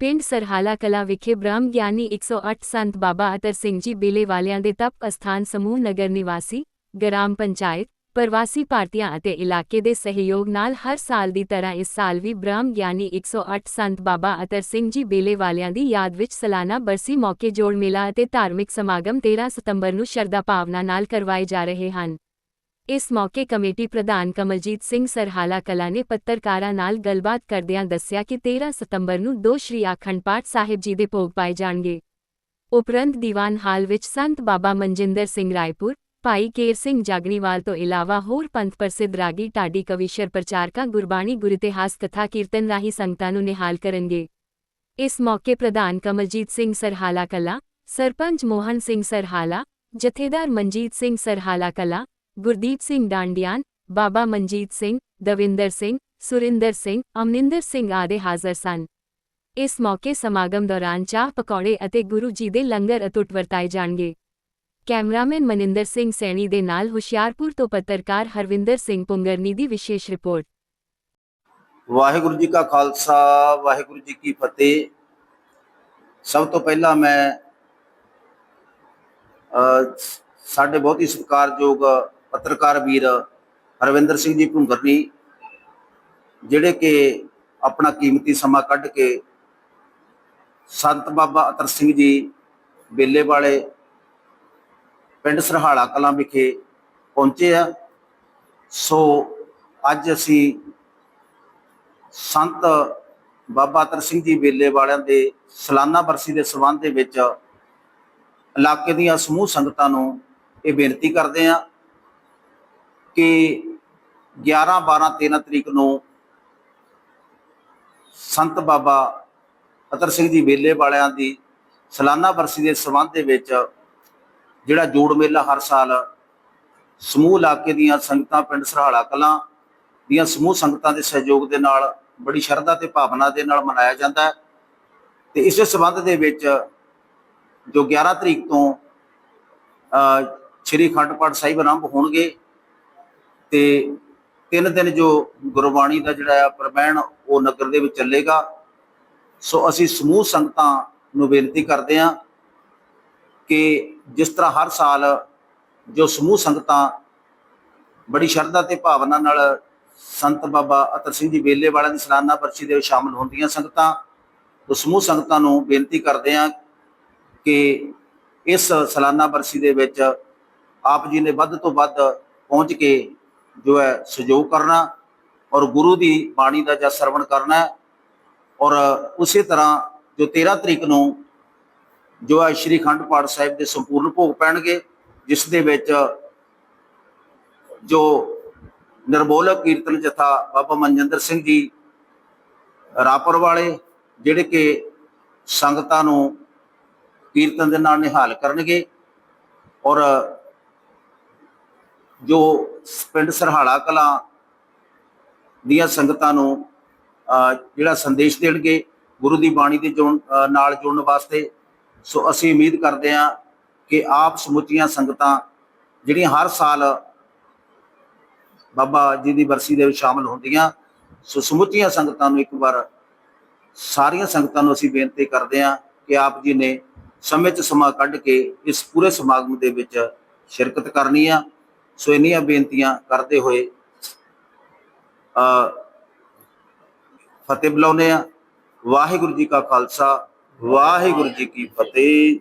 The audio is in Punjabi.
ਪਿੰਡ ਸਰਹਾਲਾ ਕਲਾ ਵਿਖੇ ਬ੍ਰਹਮ ਗਿਆਨੀ 108 ਸੰਤ ਬਾਬਾ ਅਤਰ ਸਿੰਘ ਜੀ ਬੇਲੇ ਵਾਲਿਆਂ ਦੇ ਤਪ ਅਸਥਾਨ ਸਮੂਹ ਨਗਰ ਨਿਵਾਸੀ, ਗ੍ਰਾਮ ਪੰਚਾਇਤ, ਪ੍ਰਵਾਸੀ ਭਾਰਤੀਆਂ ਅਤੇ ਇਲਾਕੇ ਦੇ ਸਹਿਯੋਗ ਨਾਲ ਹਰ ਸਾਲ ਦੀ ਤਰ੍ਹਾਂ ਇਸ ਸਾਲ ਵੀ ਬ੍ਰਹਮ ਗਿਆਨੀ 108 ਸੰਤ ਬਾਬਾ ਅਤਰ ਸਿੰਘ ਜੀ ਬੇਲੇ ਵਾਲਿਆਂ ਦੀ ਯਾਦ ਵਿੱਚ ਸਾਲਾਨਾ ਬਰਸੀ ਮੌਕੇ ਜੋੜ ਮੇਲਾ ਅਤੇ ਧਾਰਮਿਕ ਸਮਾਗਮ 13 ਸਤੰਬਰ ਨੂੰ ਸ਼ਰਧਾ ਭਾਵਨਾ ਨਾਲ ਕਰਵਾਏ ਜਾ ਰਹੇ ਹਨ। ਇਸ ਮੌਕੇ ਕਮੇਟੀ ਪ੍ਰਧਾਨ ਕਮਲਜੀਤ ਸਿੰਘ ਸਰਹਾਲਾ ਕਲਾ ਨੇ ਪੱਤਰਕਾਰਾਂ ਨਾਲ ਗੱਲਬਾਤ ਕਰਦਿਆਂ ਦੱਸਿਆ ਕਿ 13 ਸਤੰਬਰ ਨੂੰ ਦੋ ਸ਼੍ਰੀ ਆਖੰਡ ਪਾਠ ਸਾਹਿਬ ਜੀ ਦੇ ਭੋਗ ਪਾਏ ਜਾਣਗੇ। ਉਪਰੰਤ ਦੀਵਾਨ ਹਾਲ ਵਿੱਚ ਸੰਤ ਬਾਬਾ ਮਨਜਿੰਦਰ ਸਿੰਘ ਰਾਏਪੁਰ, ਭਾਈ ਕੇਰ ਸਿੰਘ ਜਾਗਣੀਵਾਲ ਤੋਂ ਇਲਾਵਾ ਹੋਰ ਪੰਥ ਪ੍ਰਸਿੱਧ ਰਾਗੀ ਢਾਡੀ ਕਵੀਸ਼ਰ ਪ੍ਰਚਾਰਕਾਂ ਗੁਰਬਾਣੀ ਗੁਰਇਤਿਹਾਸ ਕਥਾ ਕੀਰਤਨ ਰਾਹੀਂ ਸੰਗਤਾਂ ਨੂੰ ਨਿਹਾਲ ਕਰਨਗੇ। ਇਸ ਮੌਕੇ ਪ੍ਰਧਾਨ ਕਮਲਜੀਤ ਸਿੰਘ ਸਰਹਾਲਾ ਕਲਾ, ਸਰਪੰਚ ਮੋਹਨ ਸਿੰਘ ਸਰਹਾਲਾ, ਜਥੇਦਾਰ ਮਨਜੀਤ ਸਿੰਘ ਸਰਹਾਲਾ ਕਲਾ ਗੁਰਦੀਪ ਸਿੰਘ ਡਾਂਡੀਆਨ, ਬਾਬਾ ਮਨਜੀਤ ਸਿੰਘ, ਦਵਿੰਦਰ ਸਿੰਘ, ਸੁਰਿੰਦਰ ਸਿੰਘ, ਅਮਨਿੰਦਰ ਸਿੰਘ ਆਦਿ ਹਾਜ਼ਰ ਸਨ। ਇਸ ਮੌਕੇ ਸਮਾਗਮ ਦੌਰਾਨ ਚਾਹ ਪਕੌੜੇ ਅਤੇ ਗੁਰੂ ਜੀ ਦੇ ਲੰਗਰ ਅਟੁੱਟ ਵਰਤਾਏ ਜਾਣਗੇ। ਕੈਮਰਾਮੈਨ ਮਨਿੰਦਰ ਸਿੰਘ ਸੈਣੀ ਦੇ ਨਾਲ ਹੁਸ਼ਿਆਰਪੁਰ ਤੋਂ ਪੱਤਰਕਾਰ ਹਰਵਿੰਦਰ ਸਿੰਘ ਪੁੰਗਰਨੀ ਦੀ ਵਿਸ਼ੇਸ਼ ਰਿਪੋਰਟ। ਵਾਹਿਗੁਰੂ ਜੀ ਕਾ ਖਾਲਸਾ, ਵਾਹਿਗੁਰੂ ਜੀ ਕੀ ਫਤਿਹ। ਸਭ ਤੋਂ ਪਹਿਲਾਂ ਮੈਂ ਸਾਡੇ ਬਹੁਤ ਹੀ ਸਤਿਕਾਰਯੋਗ ਪੱਤਰਕਾਰ ਵੀਰ ਹਰਵਿੰਦਰ ਸਿੰਘ ਜੀ ਭੁੰਗਰਨੀ ਜਿਹੜੇ ਕਿ ਆਪਣਾ ਕੀਮਤੀ ਸਮਾਂ ਕੱਢ ਕੇ ਸੰਤ ਬਾਬਾ ਅਤਰ ਸਿੰਘ ਜੀ ਬੇਲੇ ਵਾਲੇ ਪਿੰਡ ਸਰਹਾਲਾ ਕਲਾਂ ਵਿਖੇ ਪਹੁੰਚੇ ਆ। ਸੋ ਅੱਜ ਅਸੀਂ ਸੰਤ ਬਾਬਾ ਅਤਰ ਸਿੰਘ ਜੀ ਬੇਲੇ ਵਾਲਿਆਂ ਦੇ ਸਾਲਾਨਾ ਬਰਸੀ ਦੇ ਸਬੰਧ ਦੇ ਵਿੱਚ ਇਲਾਕੇ ਦੀਆਂ ਸਮੂਹ ਸੰਗਤਾਂ ਨੂੰ ਇਹ ਬੇਨਤੀ ਕਰਦੇ ਆ ਕਿ 11 12 13 ਤਰੀਕ ਨੂੰ ਸੰਤ ਬਾਬਾ ਅਤਰ ਸਿੰਘ ਜੀ ਵੇਲੇ ਵਾਲਿਆਂ ਦੀ ਸਾਲਾਨਾ ਬਰਸੀ ਦੇ ਸਬੰਧ ਦੇ ਵਿੱਚ ਜਿਹੜਾ ਜੋੜ ਮੇਲਾ ਹਰ ਸਾਲ ਸਮੂਹ ਇਲਾਕੇ ਦੀਆਂ ਸੰਗਤਾਂ, ਪਿੰਡ ਸਰਹਾਲਾ ਕਲਾਂ ਦੀਆਂ ਸਮੂਹ ਸੰਗਤਾਂ ਦੇ ਸਹਿਯੋਗ ਦੇ ਨਾਲ, ਬੜੀ ਸ਼ਰਧਾ ਤੇ ਭਾਵਨਾ ਦੇ ਨਾਲ ਮਨਾਇਆ ਜਾਂਦਾ ਹੈ ਤੇ ਇਸੇ ਸਬੰਧ ਦੇ ਵਿੱਚ ਜੋ 11 ਤਰੀਕ ਤੋਂ ਅ ਸ੍ਰੀ ਅਖੰਡ ਪਾਠ ਸਾਹਿਬ ਆਰੰਭ ਹੋਣਗੇ ਤੇ ਤਿੰਨ ਦਿਨ ਜੋ ਗੁਰਬਾਣੀ ਦਾ ਜਿਹੜਾ ਆ ਪ੍ਰਬੰਧ ਉਹ ਨਗਰ ਦੇ ਵਿੱਚ ਚੱਲੇਗਾ। ਸੋ ਅਸੀਂ ਸਮੂਹ ਸੰਗਤਾਂ ਨੂੰ ਬੇਨਤੀ ਕਰਦੇ ਹਾਂ ਕਿ ਜਿਸ ਤਰ੍ਹਾਂ ਹਰ ਸਾਲ ਜੋ ਸਮੂਹ ਸੰਗਤਾਂ ਬੜੀ ਸ਼ਰਧਾ ਤੇ ਭਾਵਨਾ ਨਾਲ ਸੰਤ ਬਾਬਾ ਅਤਰ ਸਿੰਘ ਜੀ ਬੇਲੇ ਵਾਲਿਆਂ ਦੀ ਸਲਾਨਾ ਬਰਸੀ ਦੇ ਵਿੱਚ ਸ਼ਾਮਲ ਹੁੰਦੀਆਂ ਸੰਗਤਾਂ, ਉਹ ਸਮੂਹ ਸੰਗਤਾਂ ਨੂੰ ਬੇਨਤੀ ਕਰਦੇ ਹਾਂ ਕਿ ਇਸ ਸਲਾਨਾ ਬਰਸੀ ਦੇ ਵਿੱਚ ਆਪ ਜੀ ਨੇ ਵੱਧ ਤੋਂ ਵੱਧ ਪਹੁੰਚ ਕੇ ਜੋ ਹੈ ਸਹਿਯੋਗ ਕਰਨਾ ਔਰ ਗੁਰੂ ਦੀ ਬਾਣੀ ਦਾ ਜਾਂ ਸਰਵਣ ਕਰਨਾ ਔਰ ਉਸੇ ਤਰ੍ਹਾਂ ਜੋ 13 ਤਰੀਕ ਨੂੰ ਜੋ ਹੈ ਸ਼੍ਰੀ ਅਖੰਡ ਪਾਠ ਸਾਹਿਬ ਦੇ ਸੰਪੂਰਨ ਭੋਗ ਪੈਣਗੇ, ਜਿਸ ਦੇ ਵਿੱਚ ਜੋ ਨਿਰਮੋਲਕ ਕੀਰਤਨ ਜਥਾ ਬਾਬਾ ਮਨਜਿੰਦਰ ਸਿੰਘ ਜੀ, ਰਾਪਰ ਵਾਲੇ, ਜਿਹੜੇ ਕਿ ਸੰਗਤਾਂ ਨੂੰ ਕੀਰਤਨ ਦੇ ਨਾਲ ਨਿਹਾਲ ਕਰਨਗੇ ਔਰ ਜੋ ਪਿੰਡ ਸਰਹਾਲਾ ਕਲਾਂ ਦੀਆਂ ਸੰਗਤਾਂ ਨੂੰ ਅਹ, ਜਿਹੜਾ ਸੰਦੇਸ਼ ਦੇਣਗੇ ਗੁਰੂ ਦੀ ਬਾਣੀ ਦੇ ਜੋੜ ਨਾਲ ਜੁੜਨ ਵਾਸਤੇ ਸੋ ਅਸੀਂ ਉਮੀਦ ਕਰਦੇ ਹਾਂ ਕਿ ਆਪ ਸਮੁੱਚੀਆਂ ਸੰਗਤਾਂ ਜਿਹੜੀਆਂ ਹਰ ਸਾਲ ਬਾਬਾ ਜੀ ਦੀ ਬਰਸੀ ਦੇ ਵਿੱਚ ਸ਼ਾਮਲ ਹੁੰਦੀਆਂ ਸੋ ਸਮੁੱਚੀਆਂ ਸੰਗਤਾਂ ਨੂੰ ਇੱਕ ਵਾਰ ਸਾਰੀਆਂ ਸੰਗਤਾਂ ਨੂੰ ਅਸੀਂ ਬੇਨਤੀ ਕਰਦੇ ਹਾਂ ਕਿ ਆਪ ਜੀ ਨੇ ਸਮੇਂ 'ਚ ਸਮਾਂ ਕੱਢ ਕੇ ਇਸ ਪੂਰੇ ਸਮਾਗਮ ਦੇ ਵਿੱਚ ਸ਼ਿਰਕਤ ਕਰਨੀ ਆ। ਸੋ ਇੰਨੀਆਂ ਬੇਨਤੀਆਂ ਕਰਦੇ ਹੋਏ ਅ ਫਤਿਹ ਬੁਲਾਉਂਦੇ ਆ ਵਾਹਿਗੁਰੂ ਜੀ ਕਾ ਖਾਲਸਾ, ਵਾਹਿਗੁਰੂ ਜੀ ਕੀ ਫਤਿਹ।